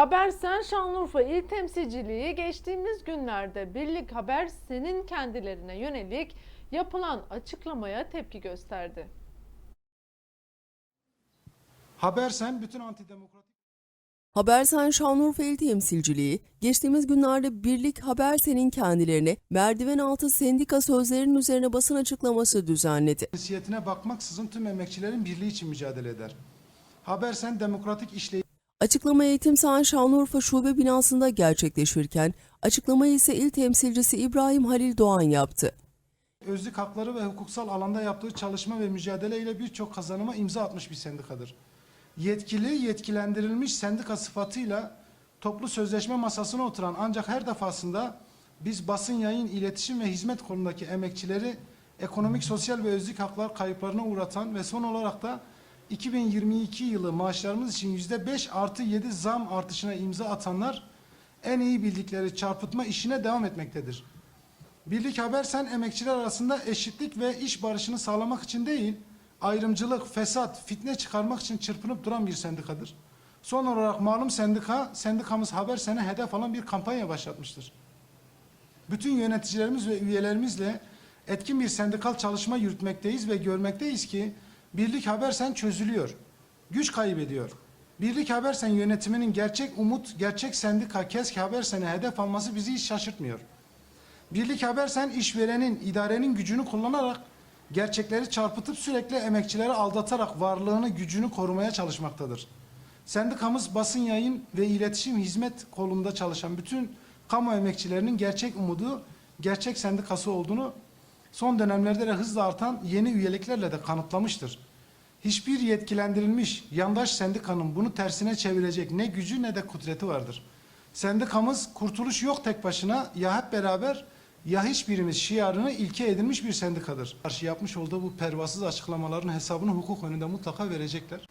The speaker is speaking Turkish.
Habersen Şanlıurfa İl Temsilciliği geçtiğimiz günlerde Birlik Haber senin kendilerine yönelik yapılan açıklamaya tepki gösterdi. Habersen bütün antidemokratik Habersen Şanlıurfa İl Temsilciliği, geçtiğimiz günlerde Birlik Habersen'in kendilerine merdiven altı sendika sözlerinin üzerine basın açıklaması düzenledi. cinsiyetine bakmaksızın tüm emekçilerin birliği için mücadele eder. Habersen demokratik işleyiş Açıklama Eğitim Sahan Şanlıurfa Şube binasında gerçekleşirken, açıklamayı ise il temsilcisi İbrahim Halil Doğan yaptı. özlük hakları ve hukuksal alanda yaptığı çalışma ve mücadeleyle birçok kazanıma imza atmış bir sendikadır. Yetkili, yetkilendirilmiş sendika sıfatıyla toplu sözleşme masasına oturan ancak her defasında biz basın yayın, iletişim ve hizmet konudaki emekçileri ekonomik, sosyal ve özlük haklar kayıplarına uğratan ve son olarak da 2022 yılı maaşlarımız için yüzde 5 artı 7 zam artışına imza atanlar en iyi bildikleri çarpıtma işine devam etmektedir. Birlik Habersen emekçiler arasında eşitlik ve iş barışını sağlamak için değil, ayrımcılık, fesat, fitne çıkarmak için çırpınıp duran bir sendikadır. Son olarak malum sendika, sendikamız Habersen'e hedef alan bir kampanya başlatmıştır. Bütün yöneticilerimiz ve üyelerimizle etkin bir sendikal çalışma yürütmekteyiz ve görmekteyiz ki Birlik Habersen çözülüyor, güç kaybediyor. Birlik Habersen yönetiminin gerçek umut, gerçek sendika KESK Habersen'e hedef alması bizi hiç şaşırtmıyor. Birlik Habersen işverenin, idarenin gücünü kullanarak gerçekleri çarpıtıp sürekli emekçileri aldatarak varlığını, gücünü korumaya çalışmaktadır. Sendikamız basın yayın ve iletişim hizmet kolunda çalışan bütün kamu emekçilerinin gerçek umudu, gerçek sendikası olduğunu son dönemlerde de hızla artan yeni üyeliklerle de kanıtlamıştır. Hiçbir yetkilendirilmiş yandaş sendikanın bunu tersine çevirecek ne gücü ne de kudreti vardır. Sendikamız kurtuluş yok tek başına ya hep beraber ya hiçbirimiz şiarını ilke edilmiş bir sendikadır. Karşı yapmış olduğu bu pervasız açıklamaların hesabını hukuk önünde mutlaka verecekler.